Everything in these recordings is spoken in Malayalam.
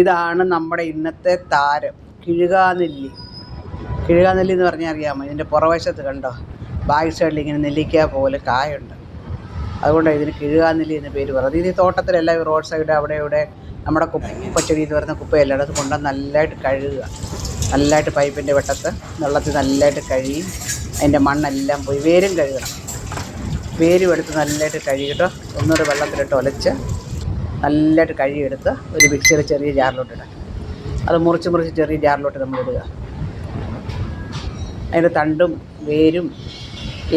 ഇതാണ് നമ്മുടെ ഇന്നത്തെ താരം കിഴുകാനെല്ലി. കിഴുകാനെല്ലി എന്ന് പറഞ്ഞാൽ അറിയാമോ? ഇതിന്റെ പുറവശത്ത് കണ്ടോ? ബാക്ക് സൈഡിൽ ഇങ്ങനെ നെല്ലിക്ക പോലെ കായുണ്ട്. അതുകൊണ്ടാണ് ഇതിന് കിഴുകാനെല്ലി എന്ന പേര് പറയുന്നത്. ഇത് ഈ തോട്ടത്തിലെല്ലാം ഈ റോഡ് സൈഡ് അവിടെ ഇവിടെ നമ്മുടെ കുപ്പച്ചെടി എന്ന് പറയുന്ന കുപ്പയെല്ലാം. അത് കൊണ്ടുവന്ന് നല്ലതായിട്ട് കഴുകുക. നല്ലതായിട്ട് പൈപ്പിന്റെ വെട്ടത്ത് വെള്ളത്തിൽ നല്ലതായിട്ട് കഴുകി അതിന്റെ മണ്ണെല്ലാം പോയി വേരും കഴുകണം. വേരും എടുത്ത് നല്ലതായിട്ട് കഴുകിയിട്ട് ഒന്നുകൂടെ വെള്ളത്തിലിട്ട് ഒലച്ച് നല്ലതായിട്ട് കഴുകിയെടുത്ത് ഒരു മിക്സിയുടെ ചെറിയ ജാറിലോട്ട് ഇടാം. അത് മുറിച്ച് മുറിച്ച് ചെറിയ ജാറിലോട്ട് നമ്മൾ ഇടുക. അതിന്റെ തണ്ടും വേരും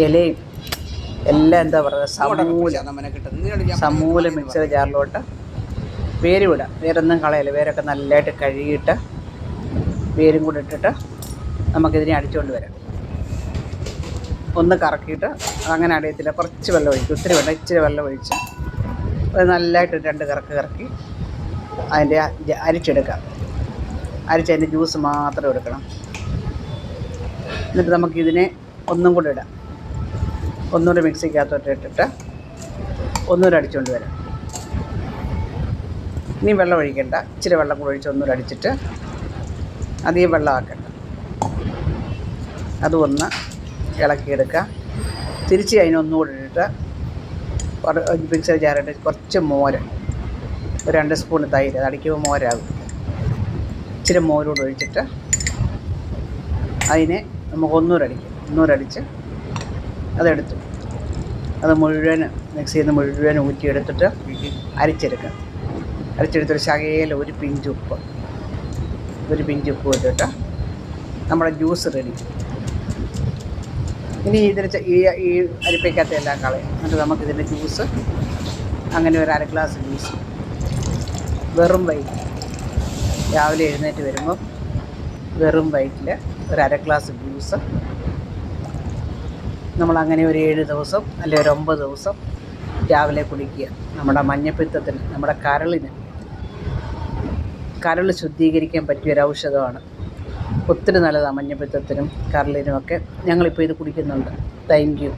ഇലയും എല്ലാം എന്താ പറയുക സമൂലം സമൂലം മിക്സിയുടെ ജാറിലോട്ട് വേര് വിടാം വേരൊന്നും കളയല്ല. വേരൊക്കെ നല്ലതായിട്ട് കഴുകിയിട്ട് വേരും കൂടെ ഇട്ടിട്ട് നമുക്കിതിനെ അടിച്ചുകൊണ്ട് വരാം. ഒന്ന് കറക്കിയിട്ട് അങ്ങനെ അടിയത്തില്ല. കുറച്ച് വെള്ളം ഒഴിക്കും. ഒത്തിരി വെള്ളം ഇച്ചിരി വെള്ളം ഒഴിച്ച് നല്ലതായിട്ട് രണ്ട് കറക്ക് കറക്കി അതിന്റെ അരിച്ചെടുക്കാം. അരിച്ചതിന്റെ ജ്യൂസ് മാത്രം എടുക്കണം. എന്നിട്ട് നമുക്കിതിനെ ഒന്നും കൂടെ ഇടാം. ഒന്നുകൂടെ മിക്സിക്കകത്തോട്ട് ഇട്ടിട്ട് ഒന്നുകൂടെ അടിച്ചുകൊണ്ട് വരാം. ഇനി വെള്ളം ഒഴിക്കണ്ട. ഇച്ചിരി വെള്ളം കൂടെ ഒഴിച്ച് ഒന്നുകൂടെ അടിച്ചിട്ട് അധികം വെള്ളമാക്കണ്ട അത് ഒന്ന് ഇളക്കിയെടുക്കുക തിരിച്ച് അതിനൊന്നുകൂടെ ഇട്ടിട്ട് ഒരു മിക്സർ ജാറിട്ട് കുറച്ച് മോര്. ഒരു രണ്ട് സ്പൂൺ തൈര് അടിക്കുമ്പോൾ മോരാകും. ഇച്ചിരി മോരോട് ഒഴിച്ചിട്ട് അതിനെ നമുക്ക് ഒന്നൂരടിക്കും. ഒന്നൂരടിച്ച് അതെടുത്തു അത് മുഴുവൻ മിക്സ് ചെയ്ത് മുഴുവൻ ഊറ്റിയെടുത്തിട്ട് അരിച്ചെടുക്കുക അരിച്ചെടുത്തൊരു ശകയിൽ ഒരു പിഞ്ചുപ്പ് ഒരു പിഞ്ചുപ്പ് ഇട്ടിട്ട് നമ്മുടെ ജ്യൂസ് റെഡി. ഇനി ഇതിൽ ചെ- ഈ ഈ അരിപ്പയ്ക്കകത്ത് എല്ലാം കളയും. എന്നിട്ട് നമുക്കിതിന്റെ ജ്യൂസ് അങ്ങനെ ഒരു അര ഗ്ലാസ് ജ്യൂസ് വെറും വൈറ്റ്. രാവിലെ എഴുന്നേറ്റ് വരുമ്പോൾ വെറും വൈറ്റിൽ ഒരു അര ഗ്ലാസ് ജ്യൂസ് നമ്മളങ്ങനെ ഒരു ഏഴ് ദിവസം അല്ലെങ്കിൽ ഒരു ഒമ്പത് ദിവസം രാവിലെ കുടിക്കുക. നമ്മുടെ മഞ്ഞപ്പിത്തത്തിന് നമ്മുടെ കരളിന്. കരൾ ശുദ്ധീകരിക്കാൻ പറ്റിയൊരു ഔഷധമാണ് ഒത്തിരി നല്ലതാണ് മഞ്ഞപ്പിത്തത്തിനും കരളിനും ഒക്കെ ഞങ്ങളിപ്പോൾ ഇത് കുടിക്കുന്നുണ്ട്. Thank you